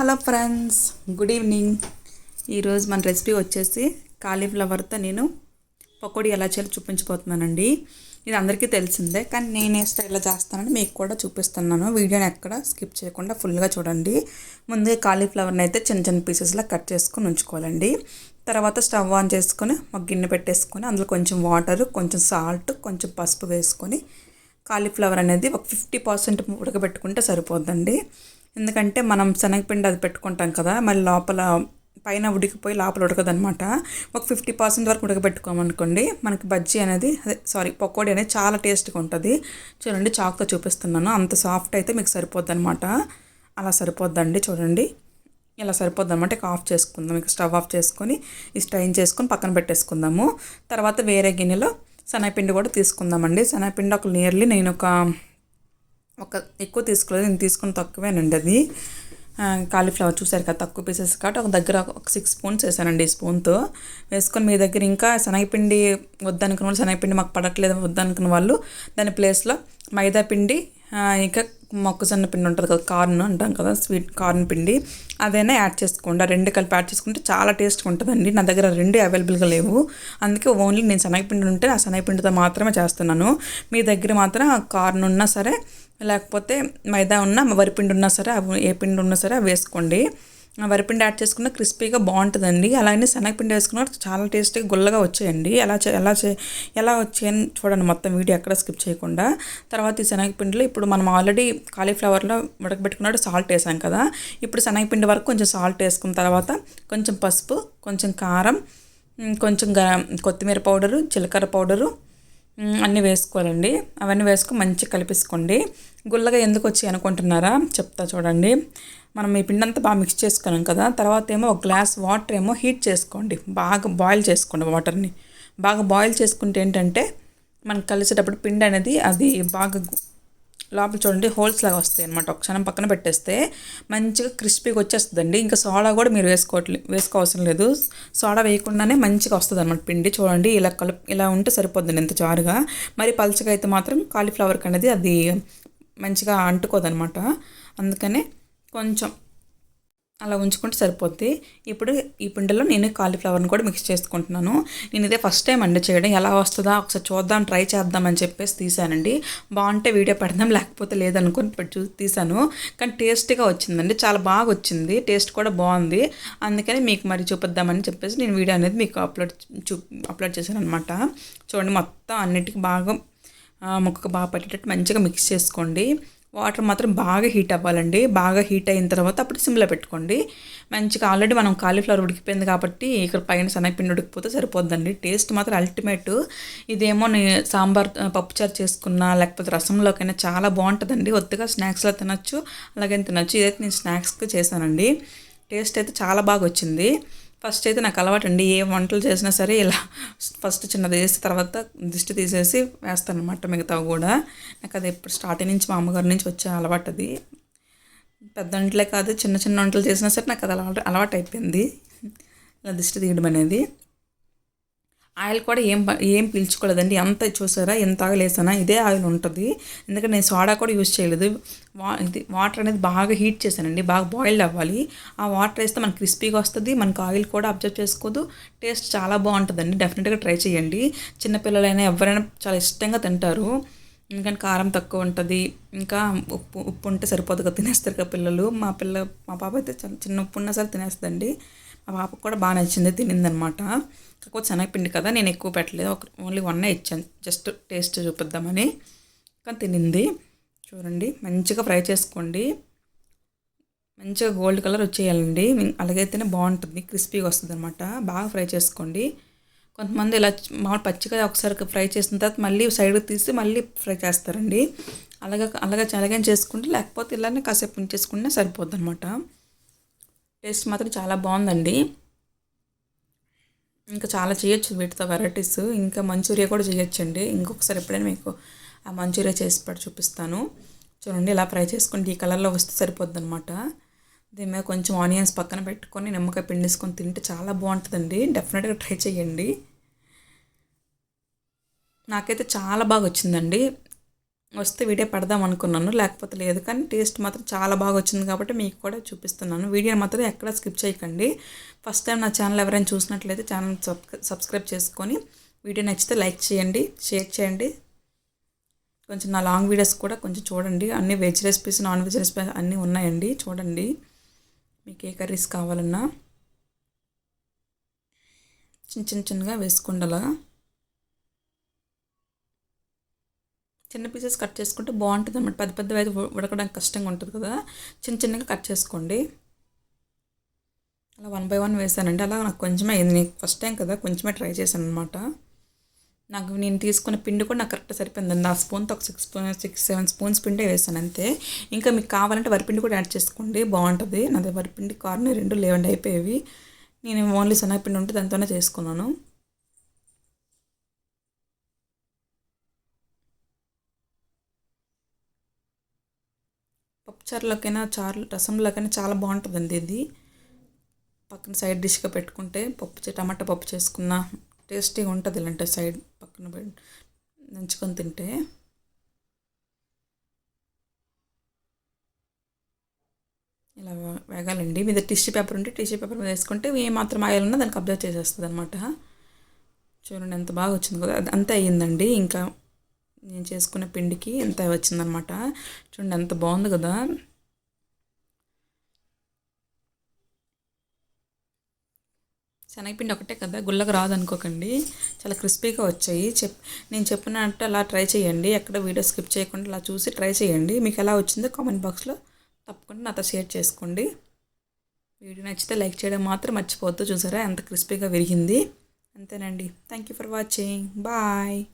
Hello friends good evening. ఈరోజు మన recipe వచ్చేసి కాలీఫ్లవర్తో నేను పకోడీ ఎలా చేయాలో చూపించబోతున్నానండి. ఇది అందరికీ తెలిసిందే కానీ నేను ఏ స్టైల్లో చేస్తానని మీకు కూడా చూపిస్తున్నాను. వీడియోని ఎక్కడ స్కిప్ చేయకుండా ఫుల్గా చూడండి. ముందుగా కాలీఫ్లవర్ని అయితే చిన్న చిన్న పీసెస్లా కట్ చేసుకొని ఉంచుకోవాలండి. తర్వాత స్టవ్ ఆన్ చేసుకొని ఒక గిన్నె పెట్టేసుకొని అందులో కొంచెం వాటర్ కొంచెం సాల్ట్ కొంచెం పసుపు వేసుకొని కాలీఫ్లవర్ అనేది ఒక ఫిఫ్టీ పర్సెంట్ ఉడకబెట్టుకుంటే సరిపోద్దండి. ఎందుకంటే మనం శనగపిండి అది పెట్టుకుంటాం కదా మళ్ళీ లోపల పైన ఉడికిపోయి లోపల ఉడకదనమాట ఒక ఫిఫ్టీ పర్సెంట్ వరకు ఉడకబెట్టుకోమనుకోండి మనకి బజ్జీ అనేది అదే సారీ పకోడీ అనేది చాలా టేస్ట్గా ఉంటుంది. చూడండి చాక్తో చూపిస్తున్నాను. అంత సాఫ్ట్ అయితే మీకు సరిపోద్ది అనమాట అలా సరిపోద్దండి చూడండి. ఇలా సరిపోద్ది అనమాట ఇక ఆఫ్ చేసుకుందాం. ఇక స్టవ్ ఆఫ్ చేసుకొని ఈ స్ట్రైన్ చేసుకొని పక్కన పెట్టేసుకుందాము. తర్వాత వేరే గిన్నెలో శనగపిండి కూడా తీసుకుందామండి. శనగపిండి ఒక నియర్లీ నేను ఒక ఒక ఎక్కువ తీసుకోలేదు నేను తీసుకుని తక్కువేనండి అది. కాలీఫ్లవర్ చూసారు కదా తక్కువ పీసెస్ కాబట్టి ఒక దగ్గర ఒక సిక్స్ స్పూన్స్ వేసానండి ఈ స్పూన్తో. వేసుకొని మీ దగ్గర ఇంకా శనగపిండి వద్దనుకున్న వాళ్ళు శనగపిండి మాకు పడట్లేదు వద్దనుకున్న వాళ్ళు దాని ప్లేస్లో మైదా పిండి ఇంకా మొక్కజొన్న పిండి ఉంటుంది కదా కార్న్ అంటాం కదా స్వీట్ కార్న్ పిండి. అదైనా యాడ్ చేసుకోండి. ఆ రెండు కలిపి యాడ్ చేసుకుంటే చాలా టేస్ట్గా ఉంటుందండి. నా దగ్గర రెండు అవైలబుల్గా లేవు. అందుకే ఓన్లీ నేను శనగపిండి ఉంటే ఆ శనగపిండితో మాత్రమే చేస్తున్నాను. మీ దగ్గర మాత్రం కార్న్ ఉన్నా సరే లేకపోతే మైదా ఉన్నా వరిపిండి ఉన్నా సరే అవి ఏ పిండి ఉన్నా సరే అవి వేసుకోండి. వరిపిండి యాడ్ చేసుకున్న క్రిస్పీగా బాగుంటుందండి. అలాగే శనగపిండి వేసుకున్న చాలా టేస్టీగా గుల్లగా వచ్చాయండి. ఎలా చే ఎలా చే ఎలా వచ్చాయని చూడండి మొత్తం వీడియో ఎక్కడ స్కిప్ చేయకుండా. తర్వాత ఈ శనగపిండిలో ఇప్పుడు మనం ఆల్రెడీ కాలీఫ్లవర్లో ఉడకబెట్టుకున్నట్టు సాల్ట్ వేసాం కదా. ఇప్పుడు శనగపిండి వరకు కొంచెం సాల్ట్ వేసుకున్న తర్వాత కొంచెం పసుపు కొంచెం కారం కొంచెం కొత్తిమీర పౌడరు జీలకర్ర పౌడరు అన్నీ వేసుకోవాలండి. అవన్నీ వేసుకొని మంచిగా కలిపేసుకోండి. గుల్లగా ఎందుకు వచ్చి అనుకుంటున్నారా? చెప్తా చూడండి. మనం ఈ పిండి అంతా బాగా మిక్స్ చేసుకున్నాం కదా తర్వాత ఏమో ఒక గ్లాస్ వాటర్ ఏమో హీట్ చేసుకోండి. బాగా బాయిల్ చేసుకోండి వాటర్ని బాగా బాయిల్ చేసుకుంటే ఏంటంటే మనం కలిసేటప్పుడు పిండి అనేది అది బాగా లోపల చూడండి హోల్స్ లాగా వస్తాయి అనమాట ఒక క్షణం పక్కన పెట్టేస్తే మంచిగా క్రిస్పీగా వచ్చేస్తుందండి. ఇంకా సోడా కూడా మీరు వేసుకోవట్లే వేసుకోవాల్సిన లేదు. సోడా వేయకుండానే మంచిగా వస్తుంది అనమాట పిండి. చూడండి ఇలా కలుపు ఇలా ఉంటే సరిపోద్దండి ఎంత జారుగా. మరి పల్చగా అయితే మాత్రం కాలీఫ్లవర్కి అనేది అది మంచిగా అంటుకోదనమాట అందుకనే కొంచెం అలా ఉంచుకుంటే సరిపోద్ది. ఇప్పుడు ఈ పిండిలో నేను కాలీఫ్లవర్ని కూడా మిక్స్ చేసుకుంటున్నాను. నేను ఇదే ఫస్ట్ టైం అండి చేయడం. ఎలా వస్తుందా ఒకసారి చూద్దాం ట్రై చేద్దామని చెప్పేసి తీసానండి. బాగుంటే వీడియో పెడదాం లేకపోతే లేదనుకుని చూ తీసాను. కానీ టేస్ట్గా వచ్చిందండి. చాలా బాగా వచ్చింది. టేస్ట్ కూడా బాగుంది. అందుకని మీకు మరి చూపిద్దామని చెప్పేసి నేను వీడియో అనేది మీకు అప్లోడ్ చూ అప్లోడ్ చేశాను అనమాట చూడండి మొత్తం అన్నిటికీ బాగా ముక్కకు బాగా పట్టేటట్టు మంచిగా మిక్స్ చేసుకోండి. వాటర్ మాత్రం బాగా హీట్ అవ్వాలండి. బాగా హీట్ అయిన తర్వాత అప్పుడు సిమ్లో పెట్టుకోండి. మంచిగా ఆల్రెడీ మనం కాలీఫ్లవర్ ఉడికిపోయింది కాబట్టి ఇక్కడ పైన శనగపిండి ఉడికిపోతే సరిపోద్దండి. టేస్ట్ మాత్రం అల్టిమేట్. ఇదేమో నేను సాంబార్ పప్పుచారు చేసుకున్నా లేకపోతే రసంలోకైనా చాలా బాగుంటుందండి. ఒత్తుగా స్నాక్స్లో తినచ్చు అలాగే తినచ్చు. ఇదైతే నేను స్నాక్స్కి చేశానండి. టేస్ట్ అయితే చాలా బాగా వచ్చింది. ఫస్ట్ అయితే నాకు అలవాటు అండి ఏ వంటలు చేసినా సరే ఇలా ఫస్ట్ చిన్నది వేసి తర్వాత దిష్టి తీసేసి వేస్తాను అనమాట మిగతా కూడా. నాకు అది ఎప్పుడు స్టార్టింగ్ నుంచి మా అమ్మగారి నుంచి వచ్చే అలవాటు అది. పెద్ద వంటలే కాదు చిన్న చిన్న వంటలు చేసినా సరే నాకు అది అలవాటు అలవాటు అయిపోయింది ఇలా దిష్టి తీయడం అనేది. ఆయిల్ కూడా ఏం ఏం పీల్చుకోలేదండి. ఎంత చూసారా ఎంత ఆయిల్ వేసానా ఇదే ఆయిల్ ఉంటుంది. ఎందుకంటే నేను సోడా కూడా యూజ్ చేయలేదు. వా ఇది వాటర్ అనేది బాగా హీట్ చేశానండి. బాగా బాయిల్డ్ అవ్వాలి. ఆ వాటర్ వేస్తే మనకి క్రిస్పీగా వస్తుంది. మనకు ఆయిల్ కూడా అబ్జర్వ్ చేసుకోదు. టేస్ట్ చాలా బాగుంటుందండి. డెఫినెట్గా ట్రై చేయండి. చిన్నపిల్లలైనా ఎవరైనా చాలా ఇష్టంగా తింటారు. ఎందుకంటే కారం తక్కువ ఉంటుంది. ఇంకా ఉప్పు ఉప్పు ఉంటే సరిపోదు కదా తినేస్తారు కదా పిల్లలు. మా పిల్ల మా పాప అయితే చిన్న ఉప్పు ఉన్నా సరే తినేస్తుందండి. పాపకు కూడా బాగా నచ్చింది తినిందనమాట. కాకపోతే శనగపిండి కదా నేను ఎక్కువ పెట్టలేదు. ఒక ఓన్లీ వన్ ఇచ్చాను. జస్ట్ టేస్ట్ చూపిద్దామని. కానీ తినింది. చూడండి మంచిగా ఫ్రై చేసుకోండి. మంచిగా గోల్డ్ కలర్ వచ్చేయాలండి. అలాగైతేనే బాగుంటుంది క్రిస్పీగా వస్తుంది అనమాట బాగా ఫ్రై చేసుకోండి. కొంతమంది ఇలా మామూలు పచ్చిగా ఒకసారి ఫ్రై చేసిన తర్వాత మళ్ళీ సైడ్ తీసి మళ్ళీ ఫ్రై చేస్తారండి. అలాగా అలాగే అలాగే చేసుకుంటే లేకపోతే ఇలానే కాసేపు ఉంచేసుకుంటే సరిపోద్ది అనమాట టేస్ట్ మాత్రం చాలా బాగుందండి. ఇంకా చాలా చేయొచ్చు వీటితో వెరైటీస్ ఇంకా మంచూరియా కూడా చేయొచ్చండి. ఇంకొకసారి ఎప్పుడైనా మీకు ఆ మంచూరియా చేసి పెట్టి చూపిస్తాను. చూడండి ఇలా ఫ్రై చేసుకుంటే ఈ కలర్లో వస్తే సరిపోద్ది అనమాట దీని మీద కొంచెం ఆనియన్స్ పక్కన పెట్టుకొని నిమ్మకాయ పిండేసుకొని తింటే చాలా బాగుంటుందండి. డెఫినెట్గా ట్రై చేయండి. నాకైతే చాలా బాగా వచ్చిందండి. వస్తే వీడియో పెడదాం అనుకున్నాను లేకపోతే లేదు. కానీ టేస్ట్ మాత్రం చాలా బాగా వచ్చింది కాబట్టి మీకు కూడా చూపిస్తున్నాను. వీడియో మాత్రం ఎక్కడ స్కిప్ చేయకండి. ఫస్ట్ టైం నా ఛానల్ ఎవరైనా చూసినట్లయితే ఛానల్ సబ్స్క్రైబ్ చేసుకొని వీడియో నచ్చితే లైక్ చేయండి షేర్ చేయండి. కొంచెం నా లాంగ్ వీడియోస్ కూడా కొంచెం చూడండి. అన్ని veg recipes non veg recipes అన్నీ ఉన్నాయండి. చూడండి మీకు ఏ కర్రీస్ కావాలన్నా. చిన్న చిన్న చిన్నగా వేసుకుండలా అలా చిన్న పీసెస్ కట్ చేసుకుంటే బాగుంటుంది అన్నమాట పెద్ద పెద్దవి అయితే ఉడకడానికి కష్టంగా ఉంటుంది కదా. చిన్న చిన్నగా కట్ చేసుకోండి. అలా వన్ బై వన్ వేసానండి. అలా నాకు కొంచెమే అయింది. ఫస్ట్ టైం కదా కొంచెమే ట్రై చేశాను అనమాట నాకు నేను తీసుకున్న పిండి కూడా నాకు కరెక్ట్ సరిపోయిందండి. ఆ స్పూన్తో ఒక six spoon six seven spoons పిండి వేసాను అంతే. ఇంకా మీకు కావాలంటే వరిపిండి కూడా యాడ్ చేసుకోండి. బాగుంటుంది. నాది వరిపిండి కార్ని రెండు లేవండి అయిపోయేవి. నేను ఓన్లీ శనగపిండి ఉంటే దాంతోనే చేసుకున్నాను. పప్పుచారులోకైనా చారు రసంలోకైనా చాలా బాగుంటుందండి ఇది. పక్కన సైడ్ డిష్గా పెట్టుకుంటే పప్పు టమాటా పప్పు చేసుకున్న టేస్టీగా ఉంటుంది ఇలాంటి సైడ్ పక్కన నంచుకొని తింటే. ఇలా వేగాలండి. మీద టిష్యూ పేపర్ ఉంటే టిష్యూ పేపర్ మీద వేసుకుంటే ఏ మాత్రం ఆయిల్ ఉన్నా దానికి అబ్జర్వ్ చేసేస్తుంది అనమాట చూడండి ఎంత బాగా వచ్చింది కదా అంతే అయ్యిందండి. ఇంకా నేను చేసుకున్న పిండికి ఎంత వచ్చిందనమాట. చూడండి ఎంత బాగుంది కదా. శనగపిండి ఒకటే కదా గుల్లగా రాదనుకోకండి చాలా క్రిస్పీగా వచ్చాయి. చెప్ నేను చెప్పినట్టు అలా ట్రై చేయండి. ఎక్కడ వీడియో స్కిప్ చేయకుండా అలా చూసి ట్రై చేయండి. మీకు ఎలా వచ్చిందో కామెంట్ బాక్స్లో తప్పకుండా నాతో షేర్ చేసుకోండి. వీడియో నచ్చితే లైక్ చేయడం మాత్రం మర్చిపోవద్దు. చూసారా? ఎంత క్రిస్పీగా విరిగింది. అంతేనండి. Thank you for watching. Bye.